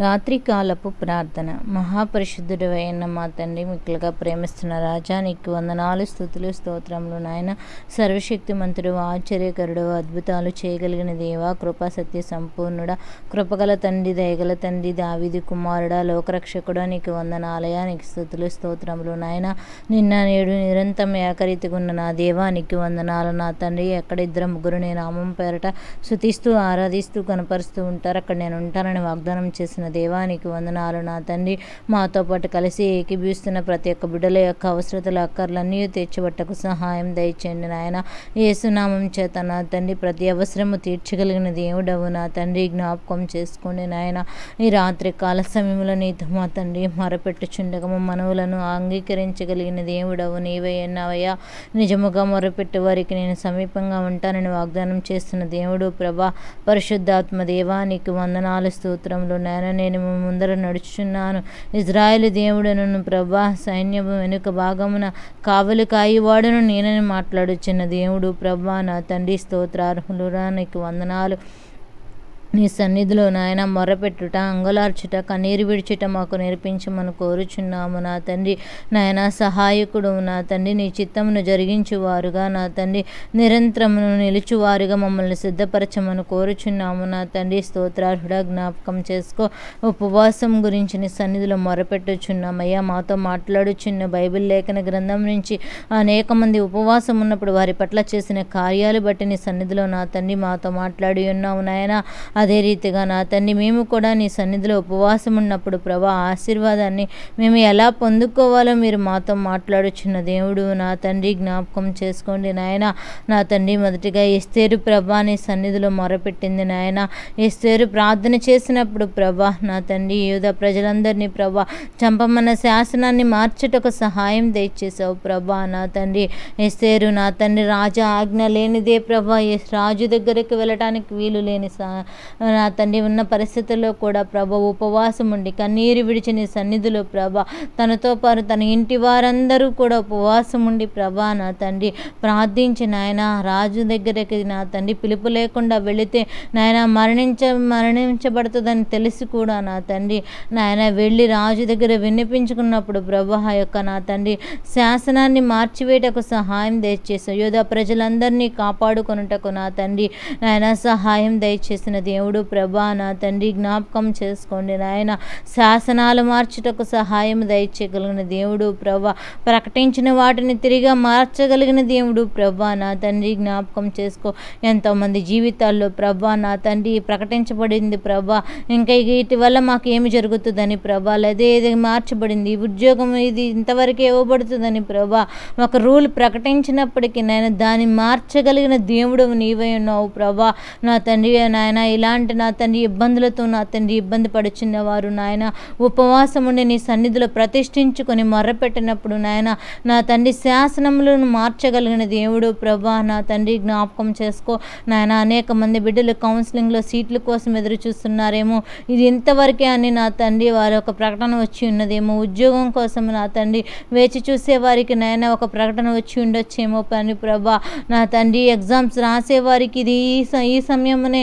రాత్రికాలపు ప్రార్థన. మహాపరిశుద్ధుడు అయిన మా తండ్రి మిక్కులుగా ప్రేమిస్తున్న రాజా నీకు వందనాలు స్థుతులు స్తోత్రములు నాయన. సర్వశక్తి మంత్రుడు ఆశ్చర్యకరుడు అద్భుతాలు చేయగలిగిన దేవా కృపా సత్య సంపూర్ణుడ కృపగల తండ్రి దయగల తండ్రి దావిది కుమారుడా లోకరక్షకుడా నీకు వందనాలయ నీకు స్థుతులు స్తోత్రములు నాయన. నిన్న నేడు నిరంతరం ఏకరీతిగా ఉన్న నా దేవా నీకు వందనాలు నా తండ్రి. ఎక్కడిద్దరు ముగ్గురు నేను నామం పేరట శుతిస్తూ ఆరాధిస్తూ కనపరుస్తూ ఉంటారు. అక్కడ నేను ఉంటానని వాగ్దానం చేసిన దేవానికి వందనాలు నా తండ్రి. మాతో పాటు కలిసి ఏకీభవిస్తున్న ప్రతి ఒక్క బిడ్డల యొక్క అవసరతల అక్కర్లన్నీ తీర్చబట్టకు సహాయం దయచేయండి నాయన. ఏసునామం చేత నా తండ్రి ప్రతి అవసరము తీర్చగలిగిన దేవుడవు నా తండ్రి. జ్ఞాపకం చేసుకోండి నాయన. ఈ రాత్రి కాల సమయంలో నీతో మా తండ్రి మొరపెట్టుచుండగా మా మనవులను అంగీకరించగలిగిన దేవుడవు నీవే ఎన్నవయ్యా నిజముగా మొరపెట్టు వారికి నేను సమీపంగా ఉంటానని వాగ్దానం చేస్తున్న దేవుడు ప్రభా పరిశుద్ధాత్మ దేవానికి వందనాలు స్తోత్రములు నాయన. నేను ముందర నడుచుచున్నాను. ఇజ్రాయేల్ దేవుడను ప్రభా సైన్యము వెనుక భాగమున కావలి కాయివాడును నేనని మాట్లాడుచున్న దేవుడు ప్రభా నా తండ్రి స్తోత్రార్హులురా నీకు వందనాలు. నీ సన్నిధిలో నాయన మొరపెట్టుట అంగలార్చుట కన్నీరు విడిచుట మాకు నేర్పించమని కోరుచున్నాము. నా తండ్రి నాయన సహాయకుడు. నా తండ్రి నీ చిత్తమును జరిగించువారుగా. నా తండ్రి నిరంతరమును నిలుచువారుగా మమ్మల్ని సిద్ధపరచమని కోరుచున్నాము. నా తండ్రి స్తోత్రార్హుడ జ్ఞాపకం చేసుకో. ఉపవాసం గురించి నీ సన్నిధిలో మొరపెట్టుచున్నామయ్యా మాతో మాట్లాడుచున్న బైబిల్ లేఖన గ్రంథం నుంచి అనేక మంది ఉపవాసం ఉన్నప్పుడు వారి పట్ల చేసిన కార్యాలు బట్టి నీ సన్నిధిలో నా తండ్రి మాతో మాట్లాడి ఉన్నావు నాయన. అదే రీతిగా నా తండ్రి మేము కూడా నీ సన్నిధిలో ఉపవాసం ఉన్నప్పుడు ప్రభా ఆశీర్వాదాన్ని మేము ఎలా పొందుకోవాలో మీరు మాతో మాట్లాడుచున్న దేవుడు నా తండ్రి జ్ఞాపకం చేసుకోండి నాయన. నా తండ్రి మొదటిగా ఎస్తేరు ప్రభా నీ సన్నిధిలో మొరపెట్టింది నాయన. ఎస్తేరు ప్రార్థన చేసినప్పుడు ప్రభా నా తండ్రి యూద ప్రజలందరినీ ప్రభా చంపమన్న శాసనాన్ని మార్చుటకు సహాయం దయచేసావు ప్రభా నా తండ్రి. ఎస్తేరు నా తండ్రి రాజా ఆజ్ఞ లేనిదే ప్రభా రాజు దగ్గరికి వెళ్ళటానికి వీలు లేని సా నా తండ్రి ఉన్న పరిస్థితుల్లో కూడా ప్రభ ఉపవాసం ఉండి కన్నీరు విడిచి నీ సన్నిధిలో ప్రభ తనతో పాటు తన ఇంటి వారందరూ కూడా ఉపవాసం ఉండి ప్రభా నా తండ్రి ప్రార్థించి నాయన రాజు దగ్గరికి నా తండ్రి పిలుపు లేకుండా వెళితే నాయన మరణించ మరణించబడుతుందని తెలిసి కూడా నా తండ్రి నాయన వెళ్ళి రాజు దగ్గర వినిపించుకున్నప్పుడు ప్రభా యొక్క నా తండ్రి శాసనాన్ని మార్చివేటకు సహాయం దయచేసావు యోధ ప్రజలందరినీ కాపాడుకొనుటకు నా తండ్రి నాయన సహాయం దయచేసిన దేవుడు ప్రభా నా తండ్రి జ్ఞాపకం చేసుకోండి నాయన. శాసనాలు మార్చుటకు సహాయం దయచేయగలిగిన దేవుడు ప్రభా. ప్రకటించిన వాటిని తిరిగి మార్చగలిగిన దేవుడు ప్రభా నా తండ్రి జ్ఞాపకం చేసుకో. ఎంతోమంది జీవితాల్లో ప్రభా నా తండ్రి ప్రకటించబడింది ప్రభా. ఇంకా వీటి వల్ల మాకు ఏమి జరుగుతుందని ప్రభా. లేదా ఏది మార్చబడింది? ఈ ఉద్యోగం ఇది ఇంతవరకు ఇవ్వబడుతుందని ప్రభా. ఒక రూల్ ప్రకటించినప్పటికీ నేను దాన్ని మార్చగలిగిన దేవుడు నీవై ఉన్నావు ప్రభా. నా తండ్రి నాయన ఇలాంటి నా తండ్రి ఇబ్బందులతో నా తండ్రి ఇబ్బంది పడుచున్న వారు నాయన ఉపవాసం ఉండి నీ సన్నిధిలో ప్రతిష్ఠించుకొని మొర్రపెట్టినప్పుడు నాయన నా తండ్రి శాసనములను మార్చగలిగిన దేవుడు ప్రభా నా తండ్రి జ్ఞాపకం చేసుకో. నాయన అనేక మంది బిడ్డలు కౌన్సిలింగ్లో సీట్ల కోసం ఎదురు చూస్తున్నారేమో. ఇది ఇంతవరకే అని నా తండ్రి వారి ఒక ప్రకటన వచ్చి ఉన్నదేమో. ఉద్యోగం కోసం నా తండ్రి వేచి చూసే వారికి నాయన ఒక ప్రకటన వచ్చి ఉండొచ్చేమో పని ప్రభా నా తండ్రి ఎగ్జామ్స్ రాసే వారికి ఇది ఈ ఈ ఈ సమయంలోనే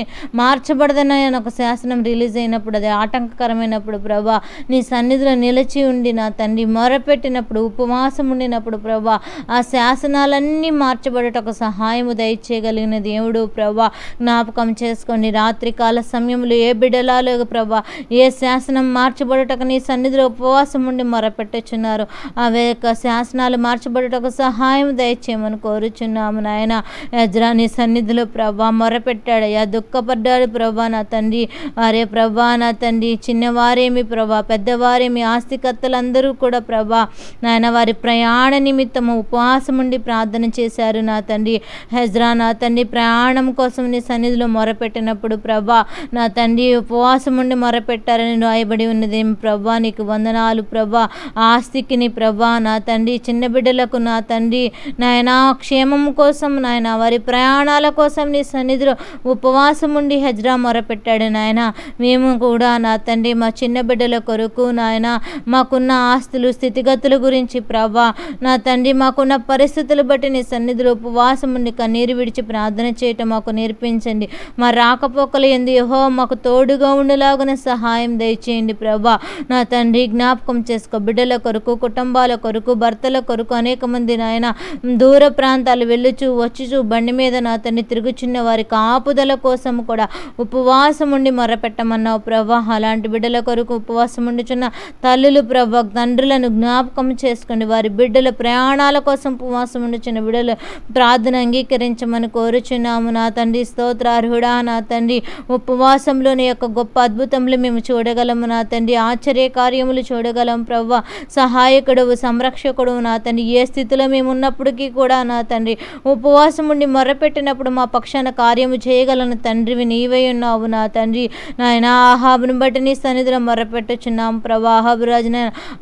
మార్చబడదని ఒక శాసనం రిలీజ్ అయినప్పుడు అది ఆటంకకరమైనప్పుడు ప్రభా నీ సన్నిధిలో నిలిచి ఉండి నా తండ్రి మొరపెట్టినప్పుడు ఉపవాసం ఉండినప్పుడు ప్రభా ఆ శాసనాలన్నీ మార్చబడటకు సహాయము దయచేయగలిగిన దేవుడు ప్రభా జ్ఞాపకం చేసుకోండి. రాత్రికాల సమయంలో ఏ బిడలాలు ప్రభా ఏ శాసనం మార్చబడటకు నీ సన్నిధిలో ఉపవాసం ఉండి మొరపెట్టుచున్నారు? అవే యొక్క శాసనాలు మార్చబడటకు సహాయం దయచేయమని కోరుచున్నాము నాయన. యజ్రా నీ సన్నిధిలో ప్రభా మొరపెట్టాడయ్యా. దుఃఖపడ్డాడు ప్రభా నా తండ్రి. వారే ప్రభా నా తండ్రి చిన్నవారేమి ప్రభా పెద్దవారేమి ఆస్తికర్తలందరూ కూడా ప్రభా నాయన వారి ప్రయాణ నిమిత్తము ఉపవాసం ఉండి ప్రార్థన చేశారు నా తండ్రి. హెజ్రా నా తండ్రి ప్రయాణం కోసం నీ సన్నిధిలో మొరపెట్టినప్పుడు ప్రభా నా తండ్రి ఉపవాసం ఉండి మొరపెట్టారని రాయబడి ఉన్నది. ప్రభా నీకు వందనాలు ప్రభా. ఆస్తికి నీ ప్రభా నా తండ్రి చిన్న బిడ్డలకు నా తండ్రి. నాయన క్షేమం కోసం నాయన వారి ప్రయాణాల కోసం నీ సన్నిధిలో ఉపవాసం ఉండి హెజ్రా ఎజ్రా మొరపెట్టాడు నాయన. మేము కూడా నా తండ్రి మా చిన్న బిడ్డల కొరకు నాయన మాకున్న ఆస్తులు స్థితిగతుల గురించి ప్రభా నా తండ్రి మాకున్న పరిస్థితులు బట్టి నీ సన్నిధిలో ఉపవాసం ఉండి కన్నీరు విడిచి ప్రార్థన చేయటం మాకు నేర్పించండి. మా రాకపోకలు ఎందు యహో మాకు తోడుగా ఉండేలాగున సహాయం దయచేయండి ప్రభా నా తండ్రి జ్ఞాపకం చేసుకో. బిడ్డల కొరకు కుటుంబాల కొరకు భర్తల కొరకు అనేక మంది నాయన దూర ప్రాంతాలు వెళ్ళుచు వచ్చుచు బండి మీద నా తండ్రి తిరుగుచున్న వారి కాపుదల కోసం కూడా ఉపవాసం ఉండి మొరపెట్టమన్నావు ప్రభా అలాంటి బిడ్డల కొరకు ఉపవాసం ఉండుచున్న తల్లులు ప్రభా తండ్రులను జ్ఞాపకం చేసుకోండి. వారి బిడ్డల ప్రయాణాల కోసం ఉపవాసం ఉండుచున్న బిడ్డలు ప్రార్థన అంగీకరించమని కోరుచున్నాము. నా తండ్రి స్తోత్రార్హుడా నా తండ్రి ఉపవాసంలోని యొక్క గొప్ప అద్భుతములు మేము చూడగలము. నా తండ్రి ఆశ్చర్య కార్యములు చూడగలం ప్రవ్వ. సహాయకుడు సంరక్షకుడు నా తండ్రి. ఏ స్థితిలో మేము ఉన్నప్పటికీ కూడా నా తండ్రి ఉపవాసం ఉండి మొరపెట్టినప్పుడు మా పక్షాన కార్యము చేయగలను తండ్రివి నీవై ఉన్నావు నా తండ్రి. నాయన ఆహాబును బట్టి నీ సన్నిధిలో మొర్రపెట్టుచున్నాం ప్రభా ఆహాబు రాజున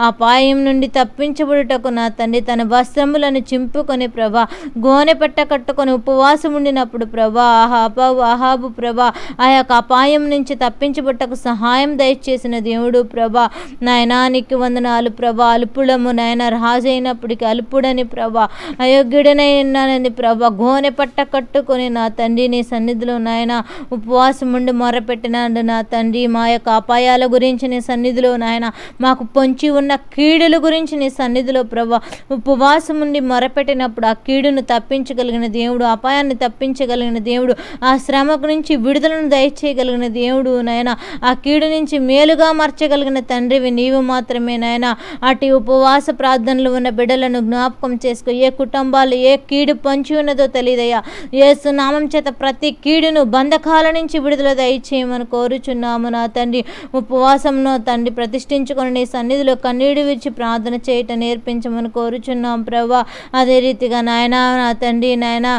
అపాయం నుండి తప్పించబడుటకు నా తండ్రి తన వస్త్రములను చింపుకొని ప్రభా గోనె పెట్ట కట్టుకొని ఉపవాసం ఉండినప్పుడు ప్రభా ఆహాబు ఆహాబు ప్రభా ఆ యొక్క అపాయం నుంచి తప్పించబట్టకు సహాయం దయచేసిన దేవుడు ప్రభా నాయనా నీకు వందనాలు ప్రభా అల్పుడము నాయన రాజైనప్పటికీ అల్పుడని ప్రభా అయోగ్యుడనైనానని ప్రభా గోనె పట్ట కట్టుకొని నా తండ్రి నీ సన్నిధిలో నాయన ఉపవాసం ఉండి మొరపెట్టినాడు నా తండ్రి మా యొక్క అపాయాల గురించి నీ సన్నిధిలో నాయన మాకు పొంచి ఉన్న కీడుల గురించి నీ సన్నిధిలో ప్రభా ఉపవాసం ఉండి మొరపెట్టినప్పుడు ఆ కీడును తప్పించగలిగిన దేవుడు అపాయాన్ని తప్పించగలిగిన దేవుడు ఆ శ్రమ నుంచి విడుదలను దయచేయగలిగిన దేవుడు నాయన ఆ కీడు నుంచి మేలుగా మార్చగలిగిన తండ్రివి నీవు మాత్రమే నాయన. అటు ఉపవాస ప్రార్థనలు ఉన్న బిడ్డలను జ్ఞాపకం చేసుకో. ఏ కుటుంబాలు ఏ కీడు పంచి ఉన్నదో తెలియదయ్యా. ఏసు సునామం చేత ప్రతి కీడును బంధకాల నుంచి విడుదల దయచేయమని కోరుచున్నాము నా తండ్రి. ఉపవాసంను తండ్రి ప్రతిష్ఠించుకొని నీ సన్నిధిలో కన్నీడు విడిచి ప్రార్థన చేయటం నేర్పించమని కోరుచున్నాం ప్రభా. అదే రీతిగా నాయనా నా తండ్రి నాయనా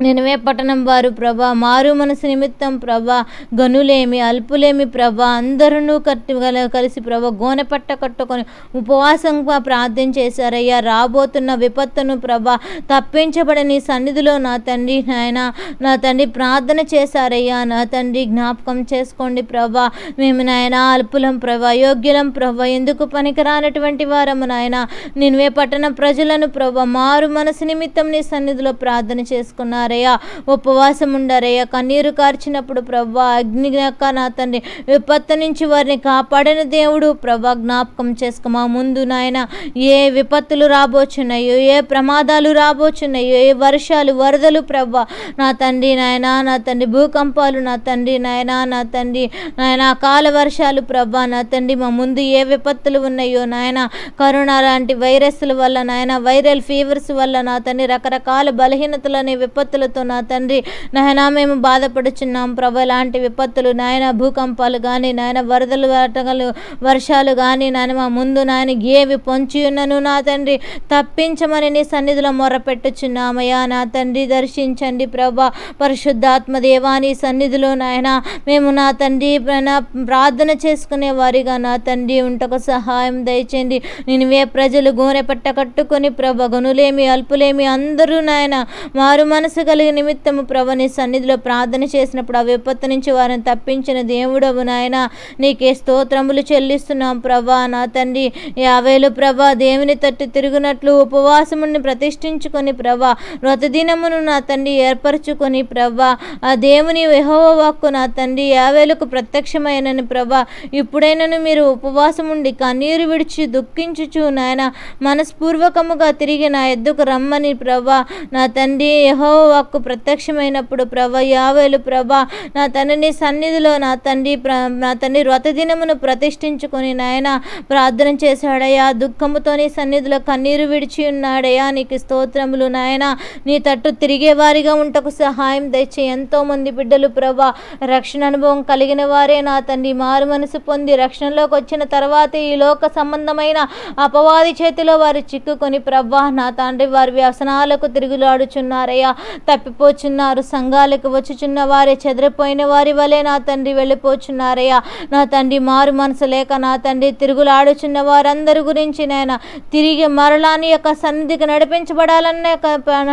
నినవే పట్టణం వారు ప్రభా. మారు మనసు నిమిత్తం ప్రభా. గనులేమి అల్పులేమి ప్రభా. అందరూ కట్టి కలిసి ప్రభా గోనె పట్ట కట్టుకొని ఉపవాసంగా ప్రార్థన చేశారయ్యా. రాబోతున్న విపత్తును ప్రభా తప్పించబడని సన్నిధిలో నా తండ్రి నాయన నా తండ్రి ప్రార్థన చేశారయ్యా. నా తండ్రి జ్ఞాపకం చేసుకోండి ప్రభా. మేము నాయన అల్పులం ప్రభా యోగ్యులం ప్రభా. ఎందుకు పనికిరానటువంటి వారము నాయన. నిన్వే పట్టణ ప్రజలను ప్రభా. మారు మనసు నిమిత్తం నీ సన్నిధిలో ప్రార్థన చేసుకున్నారు. ఉన్నారయ్యా. ఉపవాసం ఉండారయ్యా. కన్నీరు కార్చినప్పుడు ప్రభా అగ్ని నా తండ్రి విపత్తు నుంచి వారిని కాపాడిన దేవుడు ప్రభా జ్ఞాపకం చేసుకో మా ముందు నాయన. ఏ విపత్తులు రాబోచున్నాయో ఏ ప్రమాదాలు రాబోచున్నాయో ఏ వర్షాలు వరదలు ప్రభా. నా తండ్రి నాయన నా తండ్రి భూకంపాలు నా తండ్రి నాయన నా తండ్రి నాయన అకాల వర్షాలు ప్రభా. నా తండ్రి మా ముందు ఏ విపత్తులు ఉన్నాయో నాయన. కరోనా లాంటి వైరస్ల వల్ల నాయన వైరల్ ఫీవర్స్ వల్ల నా తండ్రి రకరకాల బలహీనతలు అనే విపత్తు విపత్తులతో నా తండ్రి. నాయన మేము బాధపడుచున్నాం ప్రభు. లాంటి విపత్తులు నాయన భూకంపాలు కానీ నాయన వరదలు వాటగలు వర్షాలు కానీ నాయన మా ముందు నాయన ఏవి పొంచి ఉన్నను నా తండ్రి. తప్పించమని నీ సన్నిధిలో మొరపెట్టుచున్నామయ్యా. నా తండ్రి దర్శించండి ప్రభా. పరిశుద్ధాత్మ దేవాని సన్నిధిలో నాయన మేము నా తండ్రి ప్రార్థన చేసుకునే వారిగా నా తండ్రి ఉంటకు సహాయం దయచేయండి. నేనువే ప్రజలు గోనె పట్ట కట్టుకొని ప్రభ గనులేమి అల్పులేమి అందరూ నాయన మారు మనసు కలిగి నిమిత్తము ప్రభు నీ సన్నిధిలో ప్రార్థన చేసినప్పుడు ఆ విపత్తు నుంచి వారిని తప్పించిన దేవుడవు నాయన. నీకే స్తోత్రములు చెల్లిస్తున్నాం ప్రభా నా తండ్రి. యావేలు ప్రభా దేవుని తట్టు తిరుగునట్లు ఉపవాసముని ప్రతిష్ఠించుకొని ప్రభా వ్రతదినమును నా తండ్రి ఏర్పరచుకొని ప్రభా ఆ దేవుని విహోవాక్కు వాక్కు నా తండ్రి యావేలకు ప్రత్యక్షమైనని ప్రభా ఇప్పుడైనను మీరు ఉపవాసం ఉండి కన్నీరు విడిచి దుఃఖించుచు నాయన. మనస్పూర్వకముగా తిరిగి నా ఎద్దుకు రమ్మని ప్రభా నా తండ్రి యహోవా వాక్కు ప్రత్యక్షమైనప్పుడు ప్రభ యావేలు ప్రభ నా తండ్రిని సన్నిధిలో నా తండ్రి నా తండ్రి వ్రతదినమును ప్రతిష్ఠించుకొని నాయన ప్రార్థన చేశాడయ్యా. దుఃఖముతో నీ సన్నిధిలో కన్నీరు విడిచి ఉన్నాడయ్యా. నీకు స్తోత్రములు నాయన. నీ తట్టు తిరిగేవారిగా ఉంటకు సహాయం తెచ్చి ఎంతోమంది బిడ్డలు ప్రభా రక్షణ అనుభవం కలిగిన వారే నా తండ్రి. మారు మనసు పొంది రక్షణలోకి వచ్చిన తర్వాత ఈ లోక సంబంధమైన అపవాది చేతిలో వారు చిక్కుకొని ప్రభా నా తండ్రి వారి వ్యసనాలకు తిరుగులాడుచున్నారయ్యా. తప్పిపోచున్నారు. సంఘాలకు వచ్చుచున్న వారే చెదిరిపోయిన వారి వలె నా తండ్రి వెళ్ళిపోచున్నారయ్యా. నా తండ్రి మారు మనసు లేక నా తండ్రి తిరుగులాడుచున్న వారందరి గురించి నేను తిరిగి మరలాని యొక్క సన్నిధికి నడిపించబడాలనే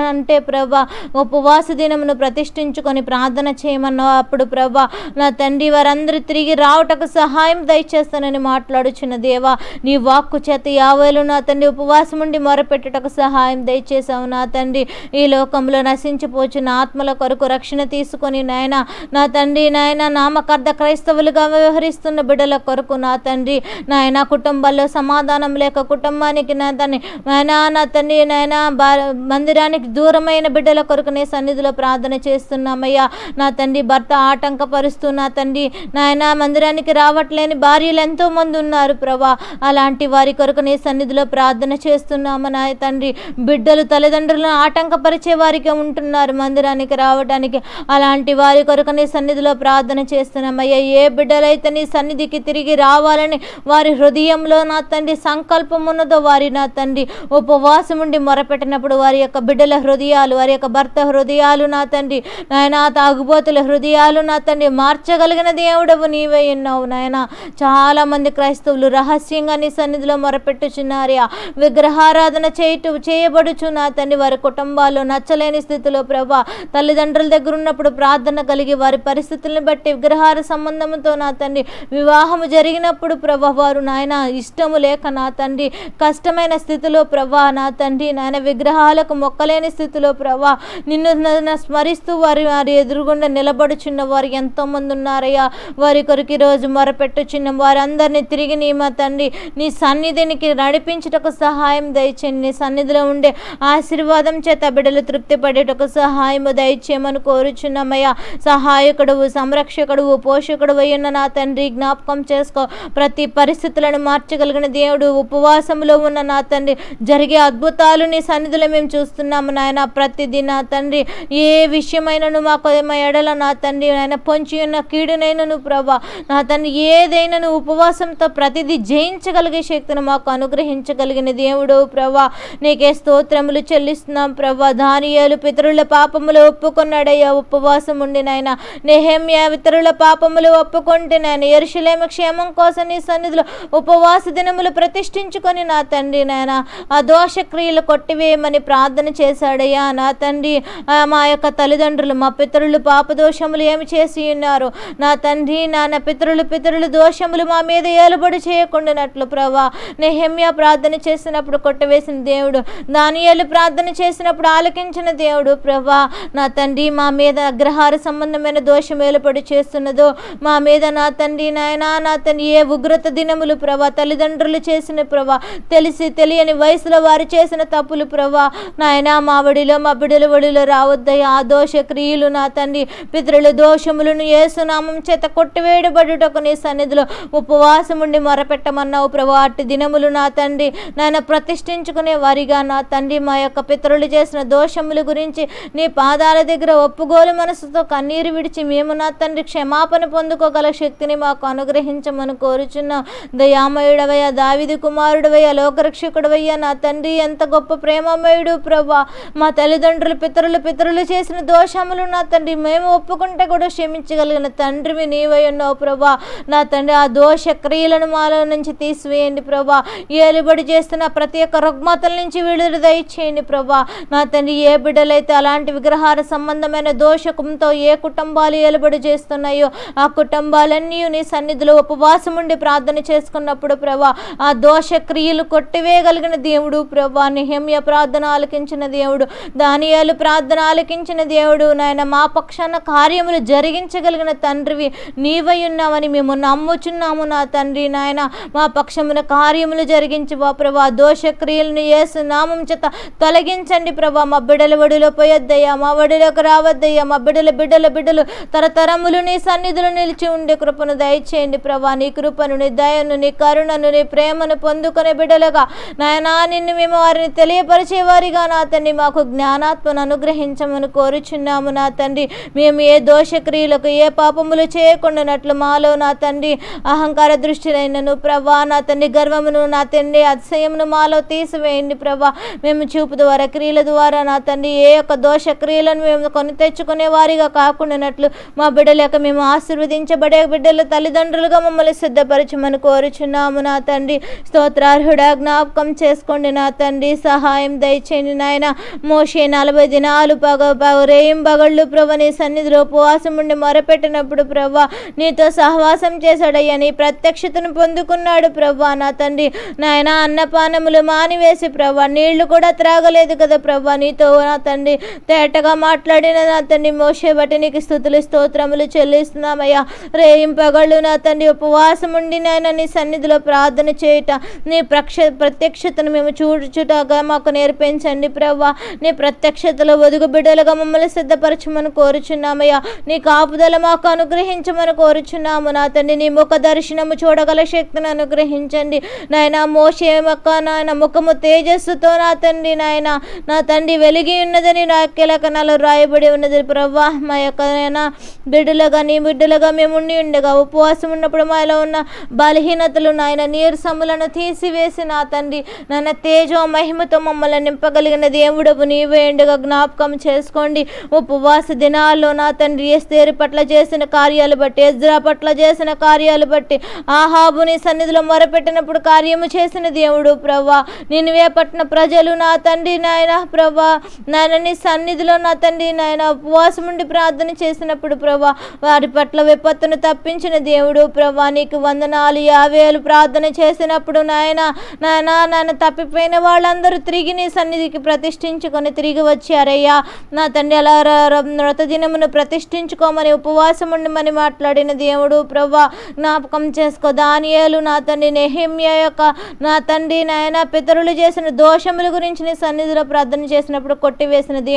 అంటే ప్రభా ఉపవాస దినమును ప్రతిష్ఠించుకొని ప్రార్థన చేయమన్నా అప్పుడు ప్రభా నా తండ్రి వారందరూ తిరిగి రావటకు సహాయం దయచేస్తానని మాట్లాడుచున్న దేవా నీ వాక్కు చేత యావేలు నా తండ్రి ఉపవాసం ఉండి మొరపెట్టుటకు సహాయం దయచేసావు నా తండ్రి ఈ లోకంలో నశించిపోచున్న ఆత్మల కొరకు రక్షణ తీసుకొని నాయన నా తండ్రి నాయన నామకర్ధ క్రైస్తవులుగా వ్యవహరిస్తున్న బిడ్డల కొరకు నా తండ్రి నాయన కుటుంబాల్లో సమాధానం లేక కుటుంబానికి నా తండ్రి నాయన నా తండ్రి నాయన మందిరానికి దూరమైన బిడ్డల కొరకు నీ సన్నిధిలో ప్రార్థన చేస్తున్నామయ్యా. నా తండ్రి భర్త ఆటంకపరుస్తూ నా తండ్రి నాయన మందిరానికి రావట్లేని భార్యలు ఎంతో మంది ఉన్నారు ప్రభా. అలాంటి వారి కొరకు నీ సన్నిధిలో ప్రార్థన చేస్తున్నాము నా తండ్రి. బిడ్డలు తల్లిదండ్రులను ఆటంకపరిచే వారికి ఉంటున్నారు మందిరానికి రావడానికి అలాంటి వారి కొరకు నీ సన్నిధిలో ప్రార్థన చేస్తున్నామయ్యా. ఏ బిడ్డలైతే నీ సన్నిధికి తిరిగి రావాలని వారి హృదయంలో నా తండ్రి సంకల్పం ఉన్నదో వారి నా తండ్రి ఉపవాసం ఉండి మొరపెట్టినప్పుడు వారి యొక్క బిడ్డల హృదయాలు వారి యొక్క భర్త హృదయాలు నా తండ్రి. నాయన తాగుబోతుల హృదయాలు నా తండ్రి. మార్చగలిగిన దేవుడవు నీవే ఉన్నావు నాయన. చాలా మంది క్రైస్తవులు రహస్యంగా నీ సన్నిధిలో మొరపెట్టుచున్నారయ్యా. విగ్రహారాధన చేయటు చేయబడుచు నా తండ్రి. వారి కుటుంబాల్లో నచ్చలేని స్థితిలో ప్రభా తల్లిదండ్రుల దగ్గర ఉన్నప్పుడు ప్రార్థన కలిగి వారి పరిస్థితులను బట్టి విగ్రహార సంబంధంతో నా తండ్రి వివాహము జరిగినప్పుడు ప్రభా వారు నాయన ఇష్టము లేక నా తండ్రి కష్టమైన స్థితిలో ప్రభా నా తండ్రి నాయన విగ్రహాలకు మొక్కలేని స్థితిలో ప్రభా నిన్ను స్మరిస్తూ వారి వారి ఎదురుగుండా నిలబడుచున్న వారు ఎంతోమంది ఉన్నారయ్యా. వారి కొరకు ఈరోజు మొరపెట్టుచున్న వారందరినీ తిరిగి నీ మా తండ్రి నీ సన్నిధినికి నడిపించుటకు సహాయం దయచేయండి. నీ సన్నిధిలో ఉండే ఆశీర్వాదం చేత బిడ్డలు తృప్తి పడేటకు సహాయము దయచేయమని కోరుచున్నామయ్యా. సహాయకుడు సంరక్షకుడు పోషకుడు అయ్యున్న నా తండ్రి జ్ఞాపకం చేసుకో. ప్రతి పరిస్థితులను మార్చగలిగిన దేవుడు ఉపవాసంలో ఉన్న నా తండ్రి. జరిగే అద్భుతాలు నీ సన్నిధిలో మేము చూస్తున్నాము నాయన. ప్రతిదీ నా తండ్రి. ఏ విషయమైనను మాకు మా ఎడల నా తండ్రి నాయన. పొంచి ఉన్న కీడునైనను ప్రభా. నా తండ్రి ఏదైనాను ఉపవాసంతో ప్రతిదీ జయించగలిగే శక్తిని మాకు అనుగ్రహించగలిగిన దేవుడు ప్రభా. నీకే స్తోత్రములు చెల్లిస్తున్నాం ప్రభా. దానియాలు పితరులు పాపములు ఒప్పుకున్నాడయ్యా. ఉపవాసం ఉండి నాయన నెహమ్య ఇతరుల పాపములు ఒప్పుకుంటే నాయన క్షేమం కోసం నీ సన్నిధిలో ఉపవాస దినములు ప్రతిష్ఠించుకొని నా తండ్రి నాయన ఆ దోష క్రియలు కొట్టివేయమని ప్రార్థన చేశాడయ్యా. నా తండ్రి మా యొక్క తల్లిదండ్రులు మా పితరులు పాప దోషములు ఏమి చేసి ఉన్నారు? నా తండ్రి నాన్న పితరులు పితరులు దోషములు మా మీద ఏలుబడి చేయకుండానట్లు ప్రభా. నెహమ్య ప్రార్థన చేసినప్పుడు కొట్టవేసిన దేవుడు దానియాలు ప్రార్థన చేసినప్పుడు ఆలకించిన దేవుడు ప్రభా నా తండ్రి మా మీద అగ్రహార సంబంధమైన దోషం ఏలుబడి చేస్తున్నదో మా మీద నా తండ్రి నాయన నా తండ్రి ఏ ఉగ్రత దినములు ప్రభా తల్లిదండ్రులు చేసిన ప్రభా తెలిసి తెలియని వయసులో వారు చేసిన తప్పులు ప్రభా నాయన మా వడిలో మా బిడల వడిలో రావద్దయ్యా ఆ దోష క్రియలు నా తండ్రి పితృల దోషములను ఏసునామం చేత కొట్టివేయబడుటకు నీ సన్నిధిలో ఉపవాసముండి మొరపెట్టమన్నావు ప్రభా అట్టి దినములు నా తండ్రి నాయన ప్రతిష్ఠించుకునే వారిగా నా తండ్రి మా యొక్క పితరులు చేసిన దోషముల గురించి నీ పాదాల దగ్గర ఒప్పుగోలు మనసుతో కన్నీరు విడిచి మేము నా తండ్రి క్షమాపణ పొందుకోగల శక్తిని మాకు అనుగ్రహించమని కోరుచున్నాం. దయామయుడవయ్య దావిది కుమారుడవయ్యా లోకరక్షకుడవయ్య నా తండ్రి ఎంత గొప్ప ప్రేమమయుడు ప్రభా మా తల్లిదండ్రులు పితరులు పితరులు చేసిన దోషములు నా తండ్రి మేము ఒప్పుకుంటే కూడా క్షమించగలిగిన తండ్రివి నీవై ఉన్నావు ప్రభా నా తండ్రి ఆ దోష క్రియలను మాలో నుంచి తీసివేయండి ప్రభా ఏలుబడి చేస్తున్న ప్రతి ఒక్క రుగ్మతల నుంచి విడుదల దయచేయండి ప్రభా నా తండ్రి ఏ బిడ్డలైతే అలాంటి విగ్రహార సంబంధమైన దోషకంతో ఏ కుటుంబాలు ఏలుబడి చేస్తున్నాయో ఆ కుటుంబాలన్నీ నీ సన్నిధిలో ఉపవాసం ఉండి ప్రార్థన చేసుకున్నప్పుడు ప్రభా ఆ దోష క్రియలు కొట్టివేయగలిగిన దేవుడు ప్రభా నిహమ్య ప్రార్థన ఆలకించిన దేవుడు దానియాలు ప్రార్థన ఆలకించిన దేవుడు నాయన మా పక్షాన కార్యములు జరిగించగలిగిన తండ్రివి నీవై ఉన్నామని మేము నమ్ముచున్నాము నా తండ్రి నాయన మా పక్షమున కార్యములు జరిగించి వా ప్రభా దోషక్రియలను ఏసు నామం చేత తొలగించండి ప్రభా మా బిడ్డల పోయి పోయొద్దయ్యా మా వడిలోకి రావద్దయ్యా మా బిడ్డల బిడ్డల బిడ్డలు తరతరములు నీ సన్నిధిలో నిలిచి ఉండే కృపను దయచేయండి ప్రభా. నీ కృపను నీ దయను నీ కరుణను నీ ప్రేమను పొందుకునే బిడ్డలుగా నాయనా నిన్ను మేము వారిని తెలియపరిచేవారిగా నా తండ్రి. మాకు జ్ఞానాత్మను అనుగ్రహించమని కోరుచున్నాము నా తండ్రి. మేము ఏ దోషక్రియలకు ఏ పాపములు చేయకుండానట్లు మాలో నా తండ్రి అహంకార దృష్టినైనను ప్రభా నా తండ్రి గర్వమును నా తండ్రి అతిశయమును మాలో తీసివేయండి ప్రభా. మేము చూపు ద్వారా క్రియల ద్వారా నా తండ్రి ఏ యొక్క యొక్క దోష క్రియలను మేము కొని తెచ్చుకునే వారిగా కాకుండానట్లు మా బిడ్డల యొక్క మేము ఆశీర్వదించబడే బిడ్డల తల్లిదండ్రులుగా మమ్మల్ని సిద్ధపరచమని కోరుచున్నాము నా తండ్రి. స్తోత్రార్హుడా జ్ఞాపకం చేసుకోండి నా తండ్రి. సహాయం దయచేయండి నాయన. మోషే నలభై దినాలు పగ పగ రేయం పగళ్ళు ప్రభు నీ సన్నిధిలో ఉపవాసం ఉండి మొరపెట్టినప్పుడు ప్రభా నీతో సహవాసం చేశాడయ్యా. నీ ప్రత్యక్షతను పొందుకున్నాడు ప్రభా నా తండ్రి. నాయన అన్నపానములు మానివేసి ప్రభా నీళ్ళు కూడా త్రాగలేదు కదా ప్రభా నీతో నా తండ్రి. తేటగా మాట్లాడిన నా తండ్రి మోసే బట్టి నీకు స్థుతులు స్తోత్రములు చెల్లిస్తున్నామయ్యా. రేయం పగళ్ళు నా తండ్రి ఉపవాసం ఉండి నాయన నీ సన్నిధిలో ప్రార్థన చేయట నీ ప్రక్ష ప్రత్యక్షతను మేము చూడుచుటగా మాకు నేర్పించండి ప్రవ్వా. నీ ప్రత్యక్షతలో ఒదుగు బిడ్డలుగా మమ్మల్ని సిద్ధపరచమని కోరుచున్నామయ్యా. నీ కాపుదల మాకు అనుగ్రహించమని కోరుచున్నాము. నా తండ్రి నీ ముఖ దర్శనము చూడగల శక్తిని అనుగ్రహించండి. నాయన మోసే మొక్క నాయన ముఖము తేజస్సుతో నా తండ్రి నాయన నా తండ్రి వెలిగి ఉన్నదని నా కీలకనాలు రాయబడి ఉన్నది. ప్రభా మా యొక్క బిడ్డలుగా నీ బిడ్డలుగా మేము ఉండి ఉండగా ఉపవాసం ఉన్నప్పుడు మాలో ఉన్న బలహీనతలు నాయన నీరసములను తీసివేసి నా తండ్రి. నాన్న తేజో మహిమతో మమ్మల్ని నింపగలిగిన దేవుడవు నీవే ఉండగా జ్ఞాపకం చేసుకోండి. ఉపవాస దినాల్లో నా తండ్రి ఎస్తేరు పట్ల చేసిన కార్యాలు బట్టి ఎజ్రా పట్ల చేసిన కార్యాలు బట్టి ఆహాబుని సన్నిధిలో మొరపెట్టినప్పుడు కార్యము చేసిన దేవుడు. ప్రభా నిన్వే పట్టిన ప్రజలు నా తండ్రి నాయన. ప్రభా నాయన నీ సన్నిధిలో నా తండ్రి నాయన ఉపవాసం ఉండి ప్రార్థన చేసినప్పుడు ప్రభా వారి పట్ల విపత్తును తప్పించిన దేవుడు ప్రభా నీకు వందనాలు యావేలు ప్రార్థన చేసినప్పుడు నాయన నాయన నాయన తప్పిపోయిన వాళ్ళందరూ తిరిగి నీ సన్నిధికి ప్రతిష్ఠించుకొని తిరిగి వచ్చారయ్యా. నా తండ్రి అలా వ్రతదినమును దినమును ప్రతిష్ఠించుకోమని ఉపవాసం ఉండమని మాట్లాడిన దేవుడు ప్రభా జ్ఞాపకం చేసుకో. దానియాలు నా తండ్రి నెహిమ్య యొక్క నా తండ్రి నాయన పితరులు చేసిన దోషముల గురించి నీ సన్నిధిలో ప్రార్థన చేసినప్పుడు కొట్టివేసిన దేవుడు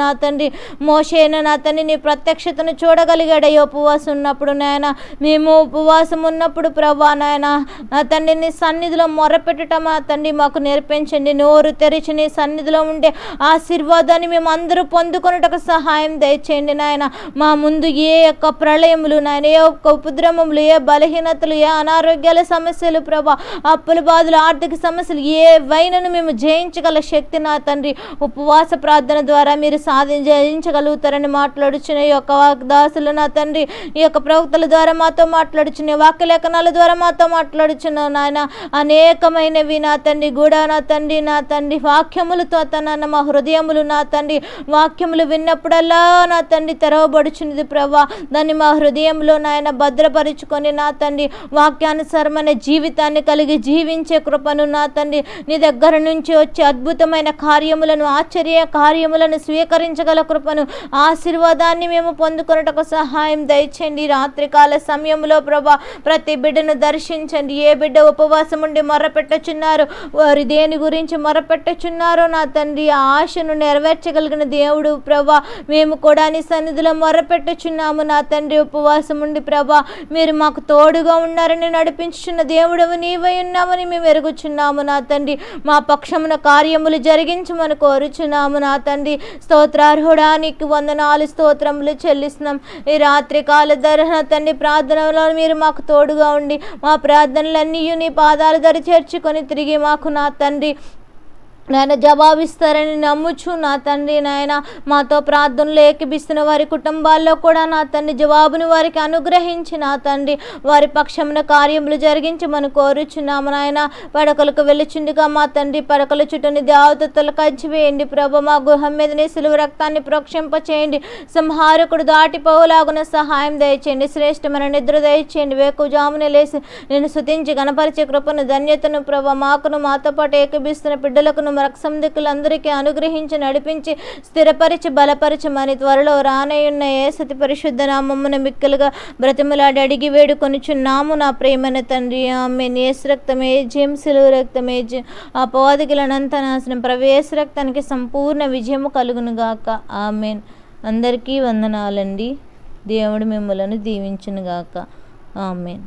నా తండ్రి. మోషేన నా తండ్రి నీ ప్రత్యక్షతను చూడగలిగాడయ్యా ఉపవాసం ఉన్నప్పుడు నాయన మేము ఉపవాసం ఉన్నప్పుడు ప్రభా నాయన నా తండ్రి నీ సన్నిధిలో మొరపెట్టడం మా తండ్రి మాకు నేర్పించండి. నోరు తెరిచి నీ సన్నిధిలో ఉండే ఆశీర్వాదాన్ని మేము అందరూ పొందుకొనుటకు సహాయం దయచేయండి నాయన. మా ముందు ఏ యొక్క ప్రళయములు నాయన ఏ ఒక్క ఉపద్రవములు ఏ బలహీనతలు ఏ అనారోగ్యాల సమస్యలు ప్రభా అప్పుల బాధలు ఆర్థిక సమస్యలు ఏవైనాను మేము జయించగల శక్తి నా తండ్రి. ఉపవాస ప్రార్థన ద్వారా ద్వారా మీరు సాధించగలుగుతారని మాట్లాడుచున్న ఈ యొక్క వాగ్దాసులు నా తండ్రి. ఈ యొక్క ప్రవక్తల ద్వారా మాతో మాట్లాడుచున్న వాక్య లేఖనాల ద్వారా మాతో మాట్లాడుచున్న నాయన అనేకమైనవి నా తండ్రి. కూడా నా తండ్రి నా తండ్రి. వాక్యములతో తన మా హృదయములు నా తండ్రి. వాక్యములు విన్నప్పుడల్లా నా తండ్రి తెరవబడుచున్నది ప్రభా దాన్ని మా హృదయంలో నాయన భద్రపరుచుకొని నా తండ్రి వాక్యానుసారమైన జీవితాన్ని కలిగి జీవించే కృపను నా తండ్రి. నీ దగ్గర నుంచి వచ్చే అద్భుతమైన కార్యములను ఆశ్చర్య కార్యములను స్వీకరించగల కృపను ఆశీర్వాదాన్ని మేము పొందుకొనుటకు సహాయం దయచండి రాత్రికాల సమయంలో ప్రభా ప్రతి బిడ్డను దర్శించండి. ఏ బిడ్డ ఉపవాసం ఉండి మొరపెట్టచున్నారు వారి దేని గురించి మొరపెట్టచున్నారో నా తండ్రి ఆశను నెరవేర్చగలిగిన దేవుడు ప్రభా మేము కూడా నీ సన్నిధిలో మొరపెట్టుచున్నాము. నా తండ్రి ఉపవాసం ఉండి ప్రభా మీరు మాకు తోడుగా ఉన్నారని నడిపించుచున్న దేవుడవు నీవై ఉన్నామని మేము ఎరుగుచున్నాము. నా తండ్రి మా పక్షమున కార్యములు జరిగించమని కోరుచున్నాము. నా తండ్రి స్తోత్రార్హుడా నీకు వందనాలు స్తోత్రములు చెల్లిస్తున్నాం. ఈ రాత్రికాల ధరణ తండ్రి ప్రార్థనలో మీరు మాకు తోడుగా ఉండి మా ప్రార్థనలన్నీ నీ పాదాల ధర చేర్చుకొని తిరిగి మాకు నా తండ్రి నాయన జవాబిస్తారని నమ్ముచు నా తండ్రి నాయన. మాతో ప్రార్థనలు ఏకిపిస్తున్న వారి కుటుంబాల్లో కూడా నా తండ్రి జవాబును వారికి అనుగ్రహించి నా తండ్రి వారి పక్షమున కార్యములు జరిగించి మనం కోరుచున్నాము నాయన. పడకలకు వెళ్ళుచుండగా మా తండ్రి పడకల చుట్టూని దేవతలు కంచి ప్రభు మా గృహం మీదనే సులువు రక్తాన్ని ప్రోక్షింప చేయండి సంహారకుడు దాటిపోలాగున సహాయం దయచేయండి. శ్రేష్టమైన నిద్ర దయచేయండి. వేకుజామున లేసి నేను శుతించి గణపరిచే కృపను ధన్యతను ప్రభ మాకును మాతో పాటు ఏకబిస్తున్న బిడ్డలకును మరొక అనుగ్రహించి నడిపించి స్థిరపరిచి బలపరచమని త్వరలో రానయ్యున్న ఏ సతి పరిశుద్ధ నామమున మిక్కలుగా బ్రతిమలాడి అడిగి వేడుకొనుచున్నాము నా ప్రేమన తండ్రి. ఆమె నేస్ రక్తమే జయం సిలువు రక్తమే జయం ఆ పోదికలనంత నాశనం ప్రవేశ రక్తానికి సంపూర్ణ విజయము కలుగును గాక. ఆమెన్. అందరికీ వందనాలండి. దేవుడు మిమ్మలను దీవించునుగాక ఆమెన్.